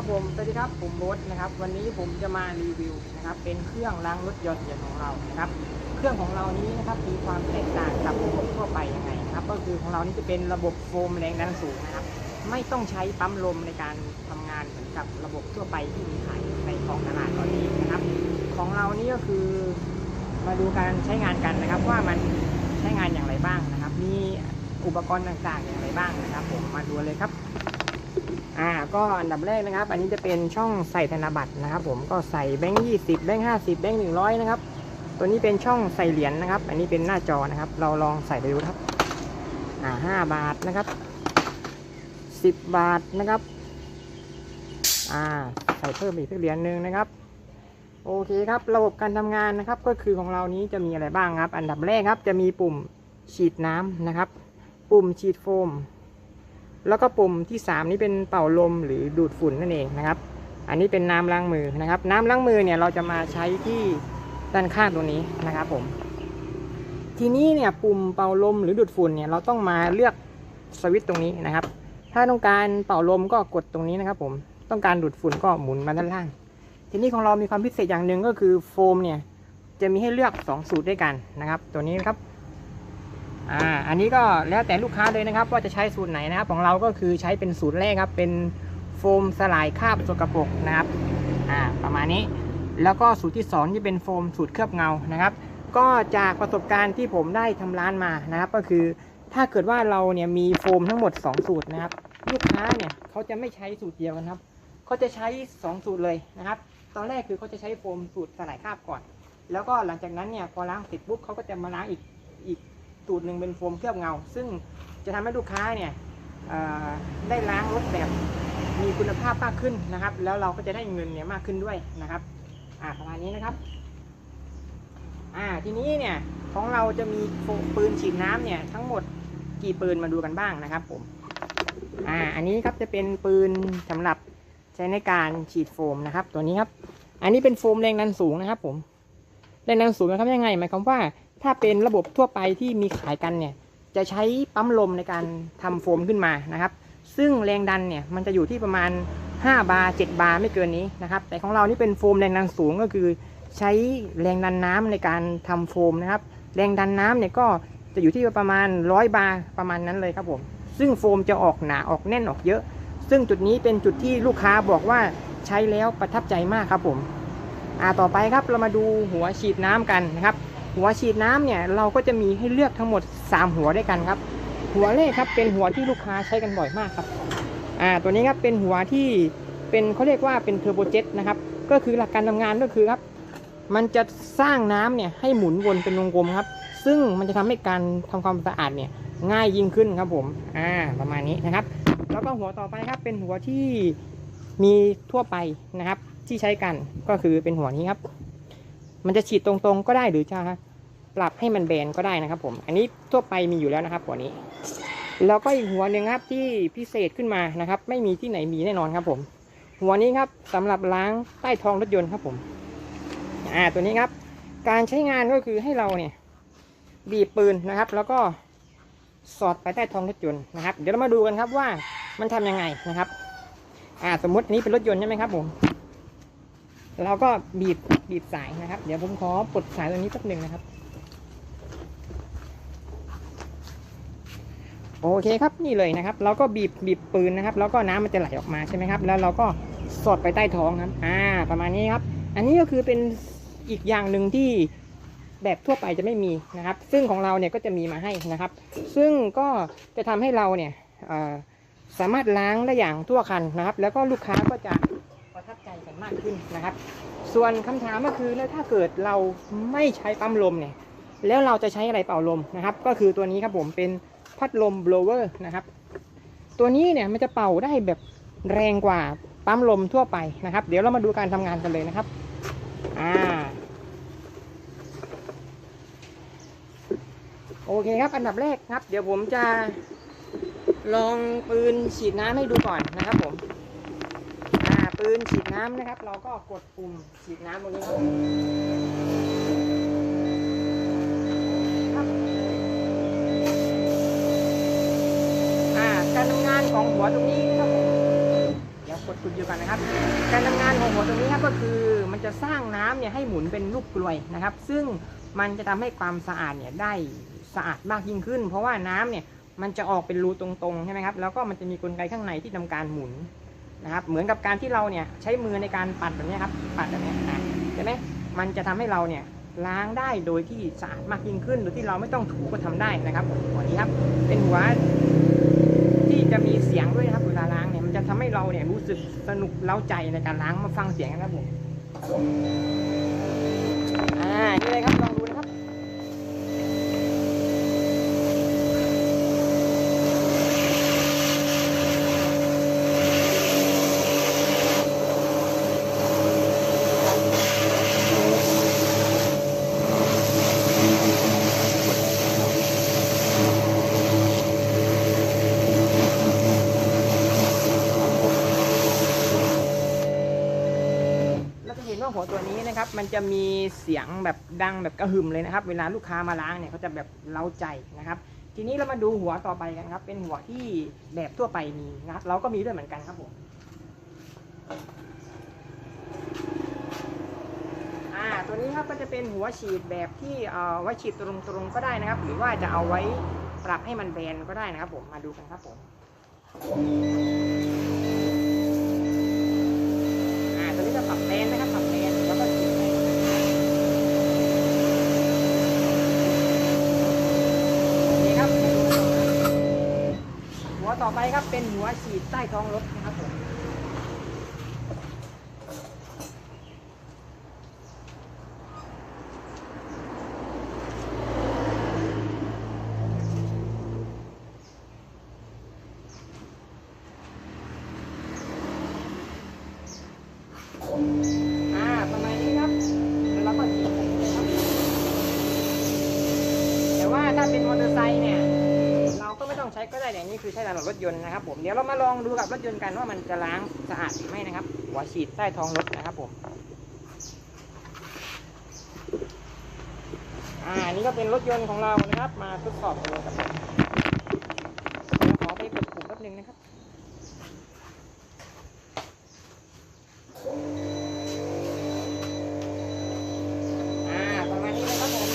ครับผม สวัสดีครับ ผมโบ๊ทนะครับ วันนี้ผมจะมารีวิวนะครับ เป็นเครื่องล้างรถยนต์ของเรานะครับ เครื่องของเรานี้นะครับมีความแตกต่างกับระบบทั่วไปยังไงนะครับ ก็คือของเรานี่จะเป็นระบบโฟมแรงดันสูงนะครับ ไม่ต้องใช้ปั๊มลมในการทำงานเหมือนกับระบบทั่วไปที่มีขายในท้องตลาดตอนนี้นะครับ ของเรานี่ก็คือมาดูการใช้งานกันนะครับ ว่ามันใช้งานอย่างไรบ้างนะครับ มีอุปกรณ์ต่างๆอย่างไรบ้างนะครับ ผมมาดูเลยครับ อ่าก็อันดับแรกนะครับ อันนี้จะเป็นช่องใส่ธนบัตรนะครับ ผมก็ใส่แบงค์ยี่สิบแบงค์ห้าสิบแบงค์หนึ่งร้อยนะครับ ตัวนี้เป็นช่องใส่เหรียญนะครับ อันนี้เป็นหน้าจอนะครับ เราลองใส่ไปดูครับ อ่าห้าบาทนะครับสิบบาทนะครับ อ่าใส่เพิ่มอีกสักเหรียญหนึ่งนะครับ โอเคครับ ระบบการทำงานนะครับ ก็คือของเรานี้จะมีอะไรบ้างครับ อันดับแรกครับจะมีปุ่มฉีดน้ำนะครับ ปุ่มฉีดโฟม แล้วก็ปุ่มที่ 3 นี้เป็นเป่าลมหรือดูดฝุ่นนั่นเองนะครับ อันนี้เป็นน้ำล้างมือนะครับ น้ำล้างมือเนี่ยเราจะมาใช้ที่ด้านข้างตรงนี้นะครับผม ทีนี้เนี่ยปุ่มเป่าลมหรือดูดฝุ่นเนี่ยเราต้องมาเลือกสวิตช์ตรงนี้นะครับ ถ้าต้องการเป่าลมก็กดตรงนี้นะครับผมต้องการดูดฝุ่นก็หมุนมาด้านล่าง ทีนี้ของเรามีความพิเศษอย่างหนึ่งก็คือโฟมเนี่ยจะมีให้เลือก 2 สูตรด้วยกันนะครับ ตัวนี้นะครับ อ่าอันนี้ก็แล้วแต่ลูกค้าเลยนะครับ ว่าจะใช้สูตรไหนนะครับ ของเราก็คือใช้เป็นสูตรแรกครับ เป็นโฟมสลายคราบสกปรกนะครับอ่าประมาณนี้ แล้วก็สูตรที่2ที่เป็นโฟมสูตรเคลือบเงานะครับ ก็จากประสบการณ์ที่ผมได้ทำร้านมานะครับ ก็คือถ้าเกิดว่าเราเนี่ยมีโฟมทั้งหมด 2 สูตรนะครับ ลูกค้าเนี่ยเขาจะไม่ใช้สูตรเดียวกันครับเขาจะใช้ 2 สูตรเลยนะครับ ตอนแรกคือเขาจะใช้โฟมสูตรสลายคราบก่อน แล้วก็หลังจากนั้นเนี่ยพอล้างเสร็จปุ๊บเขาก็จะมาล้างอีกอีก ตรหนึ่งเป็นโฟมเคลือบเงา ซึ่งจะทำให้ลูกค้าเนี่ยได้ล้างรถแบบมีคุณภาพมากขึ้นนะครับ แล้วเราก็จะได้เงินเนี่ยมากขึ้นด้วยนะครับอ่าประมาณนี้นะครับอ่าทีนี้เนี่ยของเราจะมีปืนฉีดน้ำเนี่ยทั้งหมดกี่ปืนมาดูกันบ้างนะครับผมอ่าอันนี้ครับจะเป็นปืนสำหรับใช้ในการฉีดโฟมนะครับ ตัวนี้ครับ อันนี้เป็นโฟมแรงดันสูงนะครับ ผมแรงดันสูงนะครับยังไงหมายความว่า ถ้าเป็นระบบทั่วไปที่มีขายกันเนี่ย จะใช้ปั๊มลมในการทำโฟมขึ้นมานะครับ ซึ่งแรงดันเนี่ยมันจะอยู่ที่ประมาณ 5 บาร์7บาร์ไม่เกินนี้นะครับ แต่ของเรานี่เป็นโฟมแรงดันสูงก็คือ ใช้แรงดันน้ำในการทำโฟมนะครับ แรงดันน้ำเนี่ยก็จะอยู่ที่ประมาณ 100 บาร์ประมาณนั้นเลยครับผม ซึ่งโฟมจะออกหนาออกแน่นออกเยอะ ซึ่งจุดนี้เป็นจุดที่ลูกค้าบอกว่าใช้แล้วประทับใจมากครับผม อ่าต่อไปครับเรามาดูหัวฉีดน้ำกันนะครับ หัวฉีดน้ำเนี่ยเราก็จะมีให้เลือกทั้งหมด 3 หัวด้วยกันครับ หัวแรกครับเป็นหัวที่ลูกค้าใช้กันบ่อยมากครับอ่าตัวนี้ครับเป็นหัวที่เป็นเขาเรียกว่าเป็นเทอร์โบเจ็ตนะครับก็คือหลักการทำงานก็คือครับมันจะสร้างน้ำเนี่ยให้หมุนวนเป็นวงกลมครับ ซึ่งมันจะทำให้การทำความสะอาดเนี่ยง่ายยิ่งขึ้นครับผมอ่าประมาณนี้นะครับ แล้วก็หัวต่อไปครับเป็นหัวที่มีทั่วไปนะครับที่ใช้กันก็คือเป็นหัวนี้ครับ มันจะฉีดตรงๆก็ได้หรือจะ ปรับให้มันแบนก็ได้นะครับ ผม อันนี้ทั่วไปมีอยู่แล้วนะครับหัวนี้ แล้วก็อีกหัวหนึ่งครับที่พิเศษขึ้นมานะครับ ไม่มีที่ไหนมีแน่นอนครับ ผม หัวนี้ครับสำหรับล้างใต้ท้องรถยนต์ครับผม อ่าตัวนี้ครับ การใช้งานก็คือให้เราเนี่ยบีบปืนนะครับ แล้วก็สอดไปใต้ท้องรถยนต์นะครับ เดี๋ยวเรามาดูกันครับว่ามันทำยังไงนะครับ อ่าสมมตินี้เป็นรถยนต์ใช่ไหมครับผมเราก็บีบบีบสายนะครับ เดี๋ยวผมขอปลดสายตรงนี้สักหนึ่งนะครับ โอเคครับนี่เลยนะครับ เราก็บีบบีบปืนนะครับ แล้วก็น้ำมันจะไหลออกมาใช่ไหมครับ แล้วเราก็สอดไปใต้ท้องครับ อ่า ประมาณนี้ครับ อันนี้ก็คือเป็นอีกอย่างหนึ่งที่แบบทั่วไปจะไม่มีนะครับ ซึ่งของเราเนี่ยก็จะมีมาให้นะครับ ซึ่งก็จะทำให้เราเนี่ยสามารถล้างได้อย่างทั่วคันนะครับ แล้วก็ลูกค้าก็จะประทับใจกันมากขึ้นนะครับ ส่วนคำถามก็คือแล้วถ้าเกิดเราไม่ใช้ปั๊มลมเนี่ย แล้วเราจะใช้อะไรเป่าลมนะครับ ก็คือตัวนี้ครับผมเป็น พัดลม blower นะครับ ตัวนี้เนี่ยมันจะเป่าได้แบบแรงกว่าปั๊มลมทั่วไปนะครับ เดี๋ยวเรามาดูการทำงานกันเลยนะครับอ่าโอเคครับ อันดับแรกครับ เดี๋ยวผมจะลองปืนฉีดน้ำให้ดูก่อนนะครับผมปืนฉีดน้ำนะครับ เราก็กดปุ่มฉีดน้ำตรงนี้ครับ ครับอ่าการทำงาน ของหัวตรงนี้นะครับเดี๋ยวกดกุญแจอยู่กันนะครับ การทำงานของหัวตัวนี้ครับก็คือมันจะสร้างน้ำเนี่ยให้หมุนเป็นลูกกลวยนะครับ ซึ่งมันจะทำให้ความสะอาดเนี่ยได้สะอาดมากยิ่งขึ้น เพราะว่าน้ำเนี่ยมันจะออกเป็นรูตรงๆใช่ไหมครับแล้วก็มันจะมีกลไกข้างในที่ทำการหมุนนะครับ เหมือนกับการที่เราเนี่ยใช้มือในการปัดแบบนี้ครับปัดแบบนี้อะใช่ไหมมันจะทำให้เราเนี่ยล้างได้โดยที่สะอาดมากยิ่งขึ้น โดยที่เราไม่ต้องถูก็ทำได้นะครับหัวนี้ครับเป็นหัว จะมีเสียงด้วยนะครับเวลาล้างเนี่ยมันจะทำให้เราเนี่ยรู้สึกสนุกเล้าใจในการล้างมาฟังเสียงนะครับผมอ่านี่เลยครับลองดูนะครับเราจะเห็นว่าหัวตัว นะครับ มันจะมีเสียงแบบดังแบบกระหึ่มเลยนะครับ เวลาลูกค้ามาล้างเนี่ยเขาจะแบบเล้าใจนะครับ ทีนี้เรามาดูหัวต่อไปกันครับ เป็นหัวที่แบบทั่วไปมีนะครับ เราก็มีด้วยเหมือนกันครับผมตัวนี้ครับก็จะเป็นหัวฉีดแบบที่เอาไว้ฉีดตรงๆก็ได้นะครับ หรือว่าจะเอาไว้ปรับให้มันแบนก็ได้นะครับผมมาดูกันครับผมตัวนี้จะปรับแบนนะครับปรับแบนแล้วก็ฉีดไปนี่ครับหัวต่อไปครับ เป็นหัวฉีดใต้ท้องรถนะครับผม อ่าประมาณนี้ครับแล้วเราก็ฉีดไปเลยครับแต่ว่าถ้าเป็นมอเตอร์ไซค์เนี่ย เราก็ไม่ต้องใช้ก็ได้แต่ นี่คือใช้สำหรับรถยนต์นะครับผมเดี๋ยวเรามาลองดูกับรถยนต์กันว่ามันจะล้างสะอาดหรือไม่นะครับหัวฉีดใต้ท้องรถนะครับผมอ่านี่ก็เป็นรถยนต์ของเรานะครับ มาทดสอบกันเลยครับเดี๋ยวขอไปกดปุ่มแป๊บนึงนะครับ อ่าประมาณนี้นะครับผม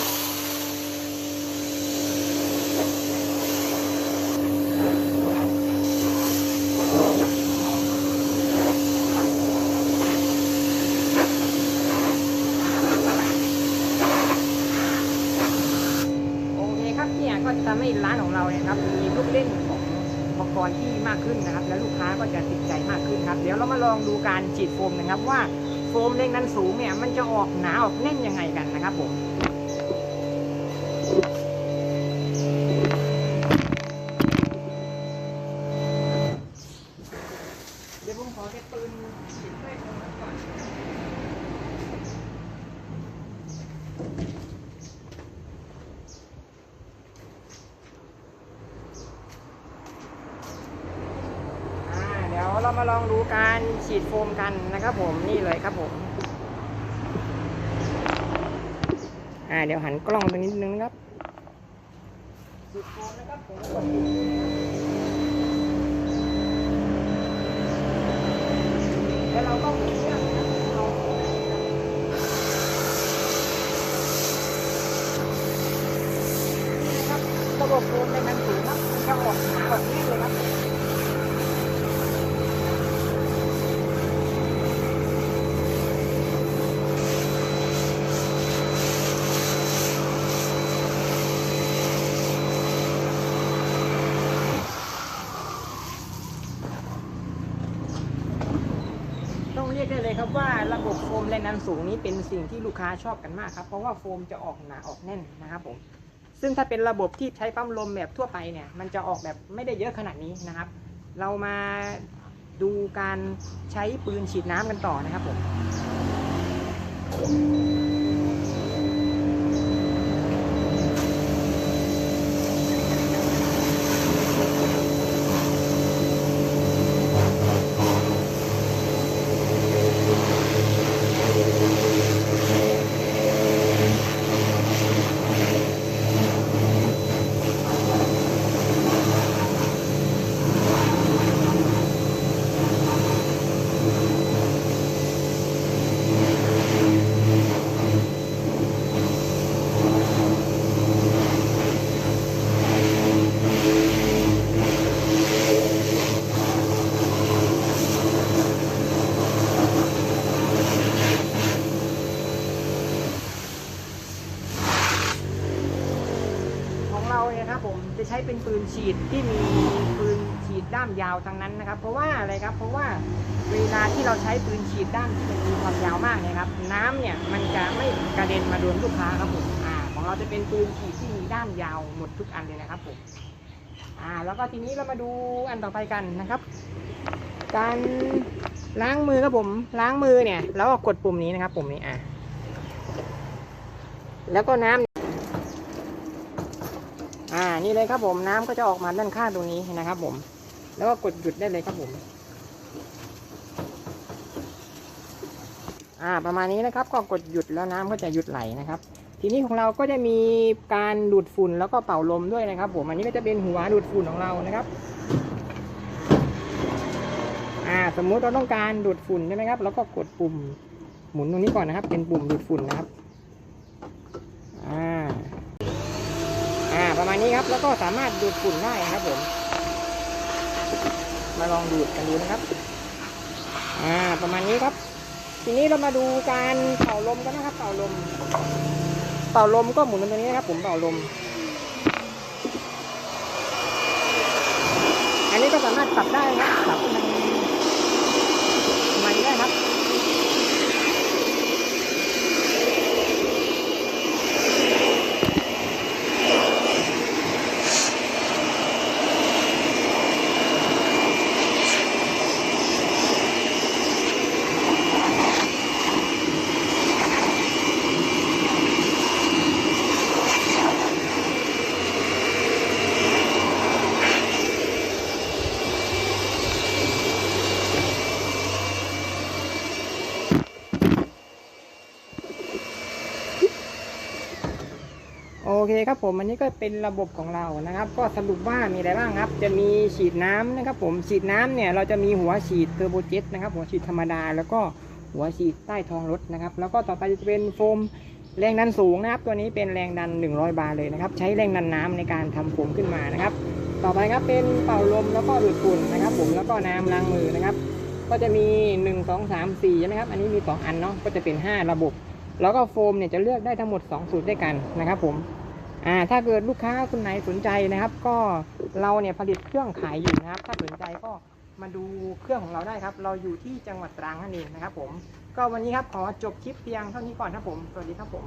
โอเคครับเนี่ยก็จะทำให้ร้านของเราเนี่ยครับ มีลูกเล่นของอุปกรณ์ที่มากขึ้นนะครับ แล้วลูกค้าก็จะติดใจมากขึ้นครับ เดี๋ยวเรามาลองดูการฉีดโฟมกันครับ ว่าโฟมเร่งนั้นสูงเนี่ยมันจะออกหนาออกแน่นยังไงกันนะครับผมเดี๋ยวผมขอเก็บปืนฉีดไฟตรงนั้นก่อนอ่าเดี๋ยวเรามา ลองดูการฉีดโฟมกันนะครับผมนี่เลยครับผมอ่าเดี๋ยวหันกล้องตรงนี้นิดนึงนะครับฉีดโฟมนะครับผมแล้วเราก็มุนเครื่องนะครับเอาครับระบบโฟมในมันสูงครับจะออกหนาออกนี่เลยครับ รียกได้เลยครับว่าระบบโฟมแรงดันสูงนี้เป็นสิ่งที่ลูกค้าชอบกันมากครับ เพราะว่าโฟมจะออกหนาออกแน่นนะครับผมซึ่งถ้าเป็นระบบที่ใช้ปั๊มลมแบบทั่วไปเนี่ย มันจะออกแบบไม่ได้เยอะขนาดนี้นะครับ เรามาดูการใช้ปืนฉีดน้ำกันต่อนะครับผม จะใช้เป็นปืนฉีดที่มีปืนฉีดด้ามยาวทั้งนั้นนะครับ เพราะว่าอะไรครับ เพราะว่าเวลาที่เราใช้ปืนฉีดด้ามที่มันมีความยาวมากเนี่ยครับ น้ำเนี่ยมันจะไม่กระเด็นมาโดนลูกค้าครับผมอ่าของเราจะเป็นปืนฉีดที่มีด้ามยาวหมดทุกอันเลยนะครับผมอ่าแล้วก็ทีนี้เรามาดูอันต่อไปกันนะครับ การล้างมือครับผมล้างมือเนี่ยแล้วก็กดปุ่มนี้นะครับ ปุ่มนี้อะแล้วก็น้ำ อ่า นี่เลยครับผมน้ำก็จะออกมาด้านข้างตรงนี้นะครับ ผม แล้วก็กดหยุดได้เลยครับผม อ่า ประมาณนี้นะครับ ก็กดหยุดแล้วน้ำก็จะหยุดไหลนะครับ ทีนี้ของเราก็จะมีการดูดฝุ่นแล้วก็เป่าลมด้วยนะครับ ผม อันนี้ก็จะเป็นหัวดูดฝุ่นของเรานะครับ อ่า สมมุติเราต้องการดูดฝุ่นใช่ไหมครับ แล้วก็กดปุ่มหมุนตรงนี้ก่อนนะครับ เป็นปุ่มดูดฝุ่นนะครับ อ่า อ่าประมาณนี้ครับแล้วก็สามารถดูดฝุ่นได้ครับผม มาลองดูดกันดูนะครับ อ่าประมาณนี้ครับ ทีนี้เรามาดูการเป่าลมกันนะครับ เป่าลม เป่าลมก็หมุนตรงนี้นะครับ ผมเป่าลม อันนี้ก็สามารถปรับได้ครับปรับให้นมัน เคครับผมอันนี้ก็เป็นระบบของเรานะครับ ก็สรุปว่ามีอะไรบ้างครับ จะมีฉีดน้ำนะครับ ผมฉีดน้ำเนี่ยเราจะมีหัวฉีดเทอร์โบเจ็ตนะครับ หัวฉีดธรรมดา แล้วก็หัวฉีดใต้ท้องรถนะครับ แล้วก็ต่อไปจะเป็นโฟมแรงดันสูงนะครับ ตัวนี้เป็นแรงดัน 100 บาร์เลยนะครับ ใช้แรงดันน้ำในการทำโฟมขึ้นมานะครับ ต่อไปครับเป็นเป่าลมแล้วก็ดูดฝุ่นนะครับ ผมแล้วก็น้ำล้างมือนะครับ ก็จะมี 1 2 3 4ใช่ไหมครับอันนี้มี 2 อันเนาะก็จะเป็น 5 ระบบแล้วก็โฟมเนี่ยจะเลือกได้ทั้งหมด 2 สูตรด้วยกันนะครับผม อ่าถ้าเกิดลูกค้าคนไหนสนใจนะครับ ก็เราเนี่ยผลิตเครื่องขายอยู่นะครับ ถ้าสนใจก็มาดูเครื่องของเราได้ครับ เราอยู่ที่จังหวัดตรังนั่นเองนะครับ ผม ก็วันนี้ครับขอจบคลิปเพียงเท่านี้ก่อนครับผม สวัสดีครับผม